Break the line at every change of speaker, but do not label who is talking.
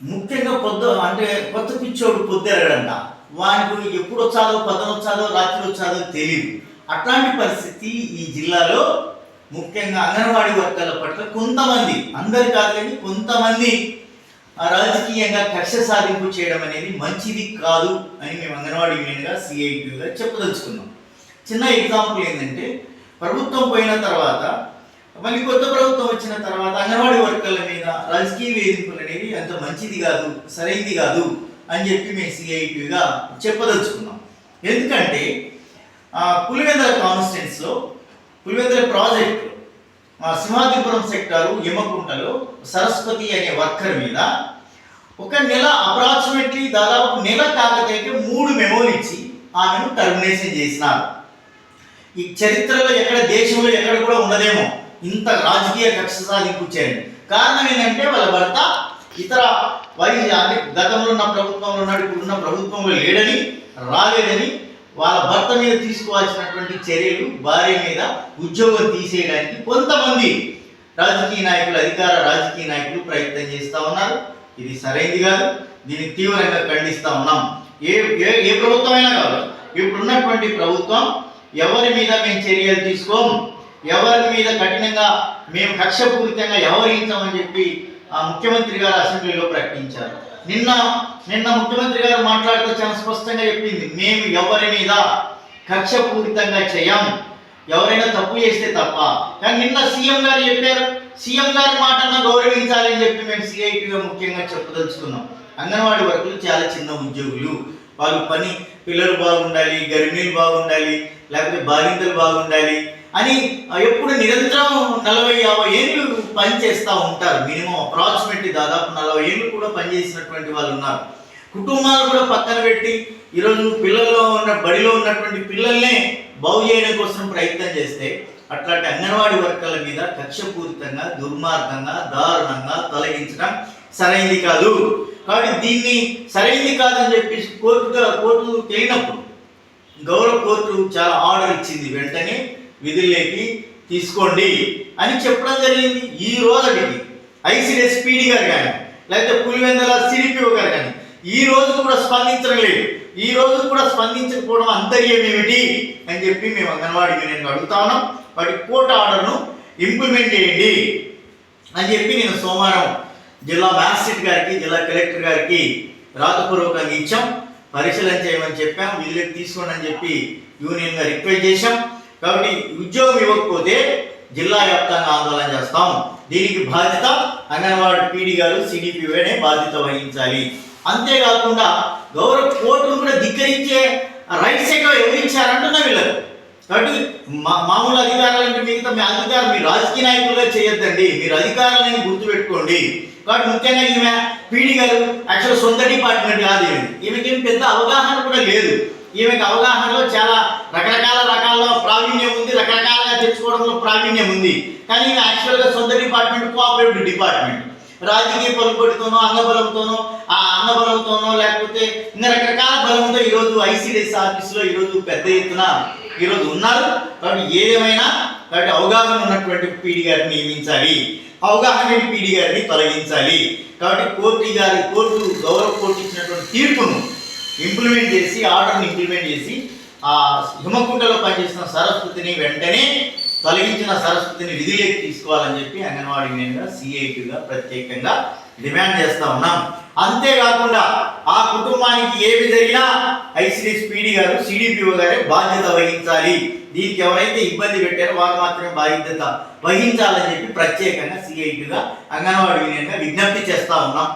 ముఖ్యంగా పొద్దు అంటే కొత్త పిచ్చోడు పొద్దురగడంట వానికి ఎప్పుడు వచ్చాదో పొద్దున వచ్చాదో రాత్రి వచ్చాదో తెలియదు అట్లాంటి పరిస్థితి ఈ జిల్లాలో ముఖ్యంగా అంగన్వాడీ వర్గాల పట్ల కొంతమంది అందరు కాదు కొంతమంది రాజకీయంగా కక్ష సాధింపు చేయడం అనేది మంచిది కాదు అని మేము అంగన్వాడీ యూనియన్గా సిఐటిగా చెప్పదలుచుకున్నాం. చిన్న ఎగ్జాంపుల్ ఏంటంటే ప్రభుత్వం పోయిన తర్వాత మళ్ళీ కొత్త ప్రభుత్వం వచ్చిన తర్వాత అంగన్వాడీ వర్కర్ల మీద రాజకీయ వేధింపులు అనేది అంత మంచిది కాదు సరైంది కాదు అని చెప్పి మేము సిఐటిగా చెప్పదలుచుకున్నాం. ఎందుకంటే పులివెందల పులివెందుల పులివెందల ప్రాజెక్టు సింహాద్రిపురం సెక్టారు యమకుంటలో సరస్వతి అనే వర్కర్ మీద ఒక నెల అప్రాక్సిమేట్లీ దాదాపు నెల కాకతైతే మూడు మెమోలు ఇచ్చి ఆమెను టర్మినేషన్ చేసినారు. ఈ చరిత్రలో ఎక్కడ దేశంలో ఎక్కడ కూడా ఉండదేమో ఇంత రాజకీయ కక్ష సాధింపు చేయండి కారణం ఏంటంటే వాళ్ళ భర్త ఇతర వైద్య అంటే గతంలో ఉన్న ప్రభుత్వంలో ఉన్నాడు ఇప్పుడు ఉన్న ప్రభుత్వంలో లేడని రాలేదని వాళ్ళ భర్త మీద తీసుకోవాల్సినటువంటి చర్యలు భార్య మీద ఉద్యోగం తీసేయడానికి కొంతమంది రాజకీయ నాయకులు అధికార రాజకీయ నాయకులు ప్రయత్నం చేస్తూ ఉన్నారు. ఇది సరైనది కాదు. దీన్ని తీవ్రంగా ఖండిస్తా ఉన్నాం. ఏ ఏ ఏ ప్రభుత్వమైనా కాదు. ఇప్పుడున్నటువంటి ప్రభుత్వం ఎవరి మీద మేము చర్యలు తీసుకోము ఎవరి మీద కఠినంగా మేము కక్షపూరితంగా వ్యవహరించామని చెప్పి ఆ ముఖ్యమంత్రి గారు అసెంబ్లీలో ప్రకటించారు. నిన్న నిన్న ముఖ్యమంత్రి గారు మాట్లాడుతూ చాలా స్పష్టంగా చెప్పింది మేము ఎవరి మీద కక్షపూరితంగా చేయము ఎవరైనా తప్పు చేస్తే తప్ప. కానీ నిన్న సీఎం గారు చెప్పారు సీఎం గారి మాటను గౌరవించాలని చెప్పి మేము సిఐటిగా ముఖ్యంగా చెప్పదలుచుకున్నాం. అంగన్వాడీ వర్కులు చాలా చిన్న ఉద్యోగులు. వాళ్ళు పని పిల్లలు బాగుండాలి గర్భిణీలు బాగుండాలి లేకపోతే బాలింతలు బాగుండాలి అని ఎప్పుడు నిరంతరం నలభై యాభై ఏళ్ళు పని చేస్తూ ఉంటారు. మినిమం అప్రాక్సిమేట్లీ దాదాపు నలభై ఏళ్ళు కూడా పనిచేసినటువంటి వాళ్ళు ఉన్నారు. కుటుంబాలు కూడా పక్కన పెట్టి ఈరోజు పిల్లల్లో ఉన్న బడిలో ఉన్నటువంటి పిల్లల్నే బాగు చేయడం కోసం ప్రయత్నం చేస్తే అట్లాంటి అంగన్వాడీ వర్కర్ల మీద కక్షపూరితంగా దుర్మార్గంగా దారుణంగా తొలగించడం సరైంది కాదు. కాబట్టి దీన్ని సరైంది కాదని చెప్పి కోర్టుగా కోర్టు తేలినప్పుడు గౌరవ కోర్టు చాలా ఆర్డర్ ఇచ్చింది. వెంటనే విధుల్లోకి తీసుకోండి అని చెప్పడం జరిగింది ఈ రోజుకి. ఐసీడీఎస్ పీడి గారు కానీ లేకపోతే పులివెందల సిడిపిఓ గారు కానీ ఈ రోజు కూడా స్పందించడం లేదు. ఈ రోజు కూడా స్పందించకపోవడం అంతర్యం ఏమిటి అని చెప్పి మేము అంగన్వాడీ యూనియన్ అడుగుతా ఉన్నాం. వాటి కోర్టు ఆర్డర్ను ఇంప్లిమెంట్ చేయండి అని చెప్పి నేను సోమవారం జిల్లా మ్యాజిస్ట్రేట్ గారికి జిల్లా కలెక్టర్ గారికి రాతపూర్వకంగా ఇచ్చాం. పరిశీలన చేయమని చెప్పాం. విధులకు తీసుకోండి అని చెప్పి యూనియన్గా రిక్వెస్ట్ చేశాం. కాబట్టి ఉద్యోగం ఇవ్వకపోతే జిల్లా వ్యాప్తంగా ఆందోళన చేస్తాం. దీనికి బాధ్యత అంగన్వాడీ పీడీ గారు సిడిపిఓనే బాధ్యత వహించాలి. అంతేకాకుండా గౌరవ కోర్టును కూడా ధిక్కరించే రైట్స్ ఎక్కడ ఎవరించారంటున్నా వీళ్ళకు? కాబట్టి మా మామూలు అధికారులంటే మిగతా మీ అధికారం మీ రాజకీయ నాయకులుగా చేయొద్దండి. మీరు అధికారాలని గుర్తుపెట్టుకోండి. కాబట్టి ముఖ్యంగా ఈమె పీడి గారు యాక్చువల్ సొంత డిపార్ట్మెంట్ కాదు ఈమెకి పెద్ద అవగాహన కూడా లేదు. ఈమెకి అవగాహనలో చాలా రకరకాల రకాల ప్రావీణ్యం ఉంది రకరకాలుగా తెచ్చుకోవడంలో ప్రావీణ్యం ఉంది. కానీ ఈమె యాక్చువల్గా సొంత డిపార్ట్మెంట్ కోఆపరేటివ్ డిపార్ట్మెంట్ రాజకీయ పలుబడితోనో అంగబలంతోనో ఆ అంగబలంతోనో లేకపోతే ఇన్ని రకరకాల బలంతో ఈరోజు ఐసీడీఎస్ ఆఫీసులో ఈరోజు పెద్ద ఎత్తున ఈరోజు ఉన్నారు. కాబట్టి ఏదేమైనా కాబట్టి అవగాహన ఉన్నటువంటి పీడి గారిని నియమించాలి. అవగాహన లేని పీడి గారిని తొలగించాలి. కాబట్టి కోర్టు గారి కోర్టు గౌరవ కోర్టు ఇచ్చినటువంటి తీర్పును ఇంప్లిమెంట్ చేసి ఆర్డర్ని ఇంప్లిమెంట్ చేసి ఆ హిమకుంటలో పనిచేసిన సరస్వతిని వెంటనే తొలగించిన సరస్వతిని విధిలోకి తీసుకోవాలని చెప్పి అంగన్వాడీ మీద సిఐటిగా ప్రత్యేకంగా డిమాండ్ చేస్తా ఉన్నాం. అంతేకాకుండా ఆ కుటుంబానికి ఏమి జరిగినా ఐసిడి పీడీ గారు సిడిపిఓ గారే బాధ్యత వహించాలి. దీనికి ఎవరైతే ఇబ్బంది పెట్టారో వారు మాత్రమే బాధ్యత వహించాలని చెప్పి ప్రత్యేకంగా సిఐటిగా అంగన్వాడీ యూనియన్గా విజ్ఞప్తి చేస్తా ఉన్నాం.